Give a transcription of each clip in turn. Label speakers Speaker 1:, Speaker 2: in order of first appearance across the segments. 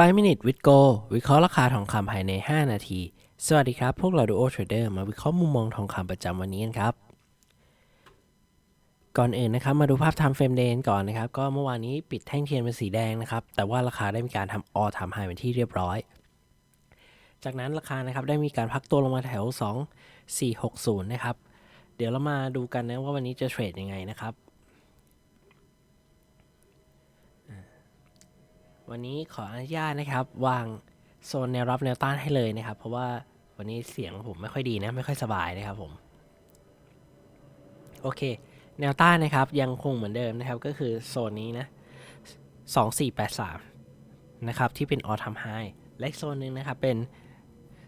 Speaker 1: 5 minute with go วิเคราะห์ราคาทองคำภายใน 5 นาที สวัสดีครับ พวกเราดูโอเทรดเดอร์มาวิเคราะห์มุมมองทองคำประจำวันนี้กันครับ ก่อนอื่นนะครับมาดูภาพ time frame day กันก่อนนะครับ ก็เมื่อวานนี้ปิดแท่งเทียนเป็นสีแดงนะครับ แต่ว่าราคาได้มีการทำออทำไฮเป็นที่เรียบร้อย จากนั้นราคานะครับได้มีการพักตัวลงมาแถว 2 4 6 0 นะครับ เดี๋ยวเรามาดูกันนะว่าวันนี้จะเทรดยังไงนะครับ วันนี้ขออนุญาตนะครับ วางโซนแนวรับแนวต้านให้เลยนะครับ เพราะว่าวันนี้เสียงผมไม่ค่อยดีนะ ไม่ค่อยสบายนะครับผม โอเค แนวต้านนะครับยังคงเหมือนเดิมนะครับ ก็คือโซนนี้นะ2483นะครับที่เป็นออท m มไฮและโซนหนึ่งนะครับเป็น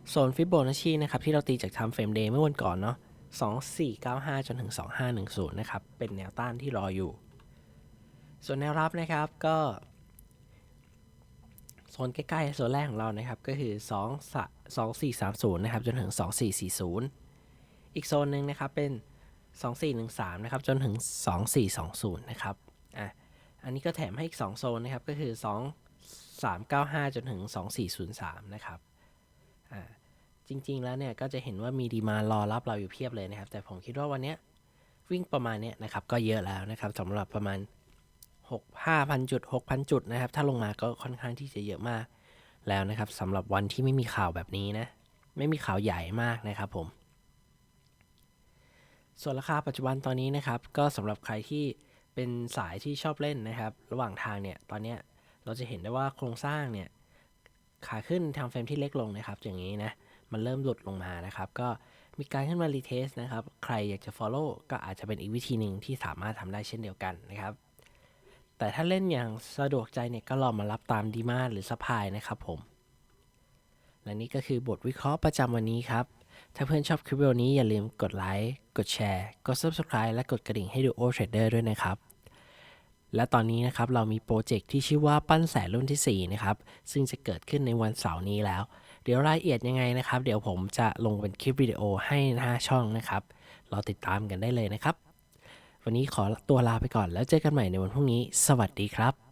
Speaker 1: โซนฟิบโบนัชชีนะครับที่เราตีจาก time frame day เมื่อวันก่อนเนาะ2495 จนถึง 2510 นะครับ เป็นแนวต้านที่รออยู่ ส่วนแนวรับนะครับก็ ซนใกล้ๆโซนแรกของเรานะครับก็คือ 2 2 4 3 0นะครับจนถึง 2440 อีกโซนหนึ่งนะครับเป็น 2413นะครับจนถึง 2420นะครับอะอันนี้ก็แถมให้อีก 2 โซนนะครับก็คือ 2 395 จนถึง 2403นะครับอ่าจริงๆแล้วเนี่ยก็จะเห็นว่ามีดีมารอรับเราอยู่เพียบเลยนะครับ แต่ผมคิดว่าวันนี้วิ่งประมาณเนี้ยนะครับก็เยอะแล้วนะครับสำหรับประมาณ 6 5,000 จุด 6,000 จุดนะครับ ถ้าลงมาก็ค่อนข้างที่จะเยอะมากแล้วนะครับสำหรับวันที่ไม่มีข่าวแบบนี้นะ ไม่มีข่าวใหญ่มากนะครับผม ส่วนราคาปัจจุบันตอนนี้นะครับ ก็สำหรับใครที่เป็นสายที่ชอบเล่นนะครับ ระหว่างทางเนี่ย ตอนนี้เราจะเห็นได้ว่าโครงสร้างเนี่ย ขาขึ้นทางเฟรมที่เล็กลงนะครับ อย่างนี้นะ มันเริ่มหลุดลงมานะครับ ก็มีการขึ้นมารีเทสนะครับ ใครอยากจะ follow ก็อาจจะเป็นอีกวิธีหนึ่งที่สามารถทำได้เช่นเดียวกันนะครับ แต่ถ้าเล่นอย่างสะดวกใจเนี่ยก็ลองมารับตามดีมาหรือสปายนะครับผม และนี่ก็คือบทวิเคราะห์ประจำวันนี้ครับ ถ้าเพื่อนชอบคลิปวิดีโอนี้อย่าลืมกดไลค์กดแชร์ กด Subscribe และกดกระดิ่งให้ดูโอเทรดเดอร์ด้วยนะครับและตอนนี้นะครับเรามีโปรเจกต์ที่ชื่อว่าปั้นแสนรุ่นที่ 4 นะครับ ซึ่งจะเกิดขึ้นในวันเสาร์นี้แล้ว เดี๋ยวรายละเอียดยังไงนะครับ เดี๋ยวผมจะลงเป็นคลิปวิดีโอให้หน้าช่องนะครับ เรอติดตามกันได้เลยนะครับ วันนี้ขอตัวลาไปก่อนแล้วเจอกันใหม่ในวันพรุ่งนี้ สวัสดีครับ